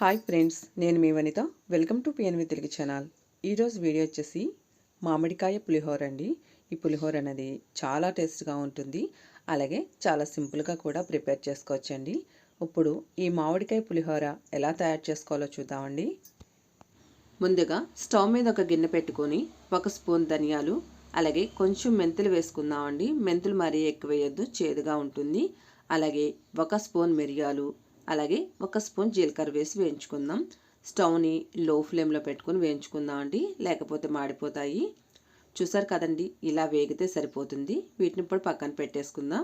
Hi friends నేను మీ Vanitha. Welcome to PNV Telugu channel. ఈరోజు video వచ్చేసి మామిడికాయ పులిహోర అండి. ఈ పులిహోర అనేది చాలా టేస్ట్గా ఉంటుంది. అలాగే చాలా సింపుల్గా కూడా ప్రిపేర్ చేసుకోవచ్చండి. ఇప్పుడు ఈ మామిడికాయ పులిహోర ఎలా తయారు చేసుకోవాలో చూద్దామండి. ముందుగా స్టవ్ మీద ఒక గిన్నె పెట్టుకొని ఒక స్పూన్ ధనియాలు అలాగే కొంచెం మెంతులు వేసుకుందామండి. మెంతులు మరీ ఎక్కువ వేయొద్దు చేదుగా ఉంటుంది. అలాగే ఒక స్పూన్ మిరియాలు అలాగే ఒక స్పూన్ జీలకర్ర వేసి వేయించుకుందాం. స్టవ్ని లో ఫ్లేమ్లో పెట్టుకుని వేయించుకుందాం అండి. లేకపోతే మాడిపోతాయి. చూసారు కదండి ఇలా వేగితే సరిపోతుంది. వీటిని ఇప్పుడు పక్కన పెట్టేసుకుందాం.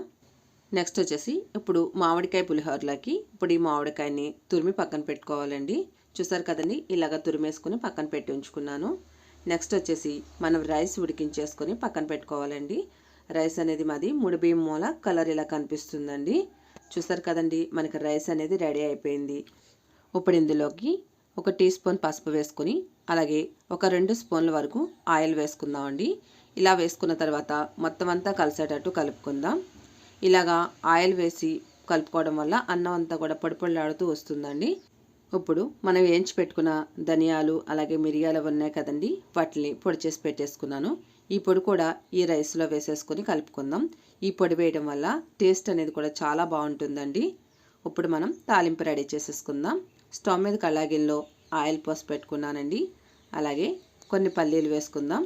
నెక్స్ట్ వచ్చేసి ఇప్పుడు మామిడికాయ పులిహోరలోకి ఇప్పుడు ఈ మామిడికాయని తురిమి పక్కన పెట్టుకోవాలండి. చూసారు కదండి ఇలాగ తురిమేసుకుని పక్కన పెట్టి ఉంచుకున్నాను. నెక్స్ట్ వచ్చేసి మనం రైస్ ఉడికించేసుకొని పక్కన పెట్టుకోవాలండి. రైస్ అనేది మాది ముడి బియ్యం మూల కలర్ ఇలా కనిపిస్తుందండి. చూసారు కదండి మనకి రైస్ అనేది రెడీ అయిపోయింది. ఇప్పుడు ఇందులోకి ఒక టీ స్పూన్ పసుపు వేసుకొని అలాగే ఒక రెండు స్పూన్ల వరకు ఆయిల్ వేసుకుందామండి. ఇలా వేసుకున్న తర్వాత మొత్తం అంతా కలిసేటట్టు కలుపుకుందాం. ఇలాగా ఆయిల్ వేసి కలుపుకోవడం వల్ల అన్నం అంతా కూడా పొడిపొడిలాడుతూ వస్తుందండి. ఇప్పుడు మనం వేయించి పెట్టుకున్న ధనియాలు అలాగే మిరియాలు ఉన్నాయి కదండి వాటిని పొడి చేసి పెట్టేసుకున్నాను. ఈ పొడి కూడా ఈ రైస్లో వేసేసుకొని కలుపుకుందాం. ఈ పొడి వేయడం వల్ల టేస్ట్ అనేది కూడా చాలా బాగుంటుందండి. ఇప్పుడు మనం తాలింపు రెడీ చేసేసుకుందాం. స్టవ్ మీద కళ్ళాగిల్లో ఆయిల్ పోసి పెట్టుకున్నానండి. అలాగే కొన్ని పల్లీలు వేసుకుందాం.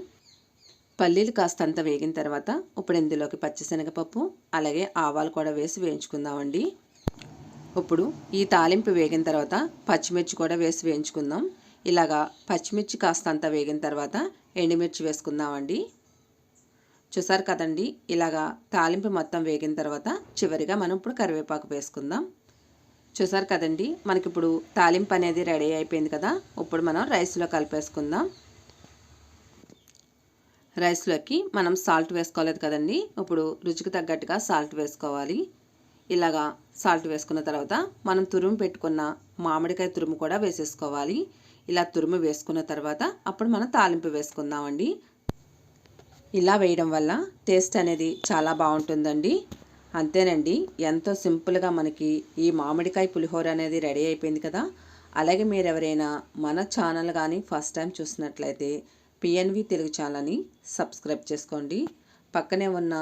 పల్లీలు కాస్తంత వేగిన తర్వాత ఇప్పుడు ఇందులోకి పచ్చిశనగపప్పు అలాగే ఆవాలు కూడా వేసి వేయించుకుందామండి. ఇప్పుడు ఈ తాలింపు వేగిన తర్వాత పచ్చిమిర్చి కూడా వేసి వేయించుకుందాం. ఇలాగా పచ్చిమిర్చి కాస్తంత వేగిన తర్వాత ఎండుమిర్చి వేసుకుందామండి. చూసారు కదండి ఇలాగా తాలింపు మొత్తం వేగిన తర్వాత చివరిగా మనం ఇప్పుడు కరివేపాకు వేసుకుందాం. చూసారు కదండి మనకి ఇప్పుడు తాలింపు అనేది రెడీ అయిపోయింది కదా ఇప్పుడు మనం రైస్లో కలిపేసుకుందాం. రైస్లోకి మనం సాల్ట్ వేసుకోలేదు కదండి ఇప్పుడు రుచికి తగ్గట్టుగా సాల్ట్ వేసుకోవాలి. ఇలాగా సాల్ట్ వేసుకున్న తర్వాత మనం తురుము పెట్టుకున్న మామిడికాయ తురుము కూడా వేసేసుకోవాలి. ఇలా తురుము వేసుకున్న తర్వాత అప్పుడు మనం తాలింపు వేసుకుందామండి. ఇలా వేయడం వల్ల టేస్ట్ అనేది చాలా బాగుంటుందండి. అంతేనండి ఎంతో సింపుల్గా మనకి ఈ మామిడికాయ పులిహోర అనేది రెడీ అయిపోయింది కదా. అలాగే మీరు ఎవరైనా మన ఛానల్ కానీ ఫస్ట్ టైం చూసినట్లయితే పిఎన్వి తెలుగు ఛానల్ని సబ్స్క్రైబ్ చేసుకోండి. పక్కనే ఉన్న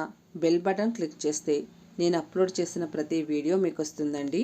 బెల్ బటన్ క్లిక్ చేస్తే నేను అప్లోడ్ చేసిన ప్రతి వీడియో మీకు వస్తుందండి.